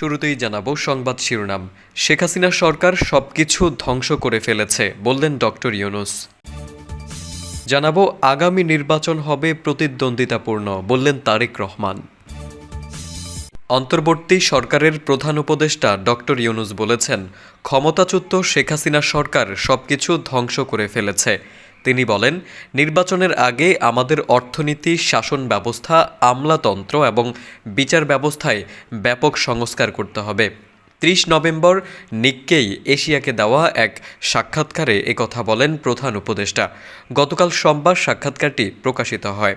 শুরুতেই জানাব সংবাদ শিরোনাম। শেখ হাসিনা সরকার সবকিছু ধ্বংস করে ফেলেছে, বললেন ডক্টর ইউনুস। জানাব আগামী নির্বাচন হবে প্রতিদ্বন্দ্বিতাপূর্ণ, বললেন তারেক রহমান। অন্তর্বর্তী সরকারের প্রধান উপদেষ্টা ডক্টর ইউনুস বলেছেন, ক্ষমতাচ্যুত শেখ হাসিনা সরকার সবকিছু ধ্বংস করে ফেলেছে। তিনি বলেন, নির্বাচনের আগে আমাদের অর্থনীতি, শাসন ব্যবস্থা, আমলাতন্ত্র এবং বিচার ব্যবস্থায় ব্যাপক সংস্কার করতে হবে। ত্রিশ নভেম্বর নিককেই এশিয়াকে দেওয়া এক সাক্ষাৎকারে একথা বলেন প্রধান উপদেষ্টা। গতকাল সোমবার সাক্ষাৎকারটি প্রকাশিত হয়।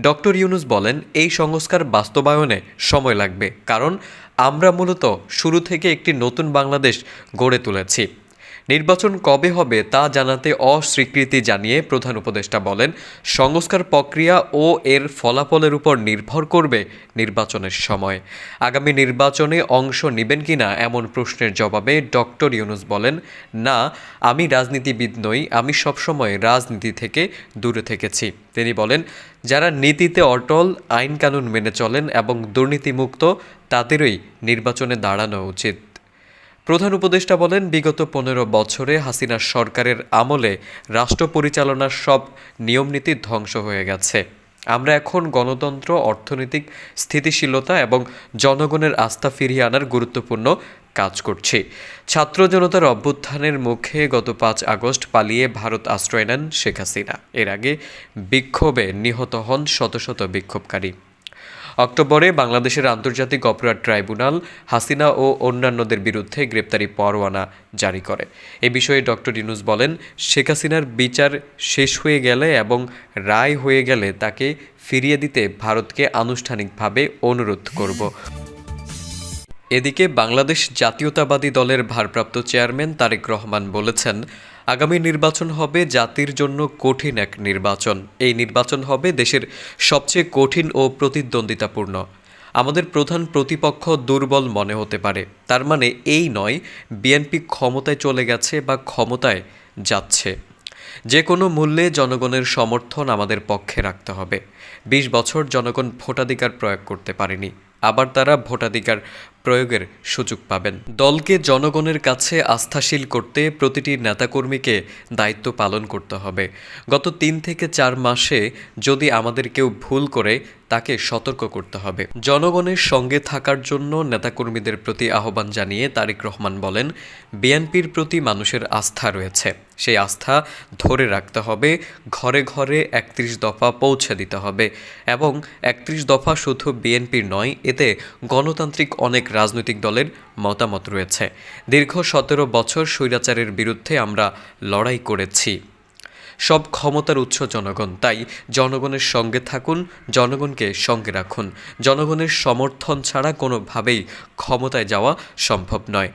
ডক্টর ইউনুস বলেন, এই সংস্কার বাস্তবায়নে সময় লাগবে, কারণ আমরা মূলত শুরু থেকে একটি নতুন বাংলাদেশ গড়ে তুলেছি। নির্বাচন কবে হবে তা জানাতে অস্বীকৃতি জানিয়ে প্রধান উপদেষ্টা বলেন, সংস্কার প্রক্রিয়া ও এর ফলাফলের উপর নির্ভর করবে নির্বাচনের সময়। আগামী নির্বাচনে অংশ নেবেন কিনা এমন প্রশ্নের জবাবে ডক্টর ইউনুস বলেন, না, আমি রাজনীতিবিদ নই, আমি সবসময় রাজনীতি থেকে দূরে থেকেছি। তিনি বলেন, যারা নীতিতে অটল, আইন কানুন মেনে চলেন এবং দুর্নীতিমুক্ত, তাদেরই নির্বাচনে দাঁড়ানো উচিত। প্রধান উপদেষ্টা বলেন, বিগত পনেরো বছরে হাসিনা সরকারের আমলে রাষ্ট্র পরিচালনার সব নিয়মনীতি ধ্বংস হয়ে গেছে। আমরা এখন গণতন্ত্র, অর্থনৈতিক স্থিতিশীলতা এবং জনগণের আস্থা ফিরিয়ে আনার গুরুত্বপূর্ণ কাজ করছি। ছাত্র জনতার অভ্যুত্থানের মুখে গত পাঁচ আগস্ট পালিয়ে ভারত আশ্রয় নেন শেখ হাসিনা। এর আগে বিক্ষোভে নিহত হন শত শত বিক্ষোভকারী। অক্টোবরে বাংলাদেশের আন্তর্জাতিক অপরাধ ট্রাইব্যুনাল হাসিনা ও অন্যান্যদের বিরুদ্ধে গ্রেপ্তারি পরোয়ানা জারি করে। এ বিষয়ে ডক্টর ইনুস বলেন, শেখ হাসিনার বিচার শেষ হয়ে গেলে এবং রায় হয়ে গেলে তাকে ফিরিয়ে দিতে ভারতকে আনুষ্ঠানিকভাবে অনুরোধ করব। এদিকে বাংলাদেশ জাতীয়তাবাদী দলের ভারপ্রাপ্ত চেয়ারম্যান তারেক রহমান বলেছেন, আগামী নির্বাচন হবে জাতির জন্য কঠিন এক নির্বাচন। এই নির্বাচন হবে দেশের সবচেয়ে কঠিন ও প্রতিদ্বন্দ্বিতাপূর্ণ। আমাদের প্রধান প্রতিপক্ষ দুর্বল মনে হতে পারে। তার মানে এই নয়, বিএনপি ক্ষমতায় চলে গেছে বা ক্ষমতায় যাচ্ছে। যে কোনো মূল্যে জনগণের সমর্থন আমাদের পক্ষে রাখতে হবে। বিশ বছর জনগণ ভোটাধিকার প্রয়োগ করতে পারেনি। আবার তারা ভোটাধিকার প্রয়োগের সুযোগ পাবেন। দলকে জনগণের কাছে আস্থাশীল করতে প্রতিটি নেতাকর্মীকে দায়িত্ব পালন করতে হবে। গত তিন থেকে চার মাসে যদি আমাদের কেউ ভুল করে, তাকে সতর্ক করতে হবে। জনগণের সঙ্গে থাকার জন্য নেতাকর্মীদের প্রতি আহ্বান জানিয়ে তারেক রহমান বলেন, বিএনপির প্রতি মানুষের আস্থা রয়েছে। সেই আস্থা ধরে রাখতে হবে, ঘরে ঘরে একত্রিশ দফা পৌঁছে দিতে হবে। এবং একত্রিশ দফা শুধু বিএনপির নয়, এতে গণতান্ত্রিক অনেক রাজনৈতিক দলের মতামত রয়েছে। দীর্ঘ সতেরো বছর স্বৈরাচারের বিরুদ্ধে আমরা লড়াই করেছি। সব ক্ষমতার উৎস জনগণ, তাই জনগণের সঙ্গে থাকুন, জনগণকে সঙ্গে রাখুন। জনগণের সমর্থন ছাড়া কোনোভাবেই ক্ষমতায় যাওয়া সম্ভব নয়।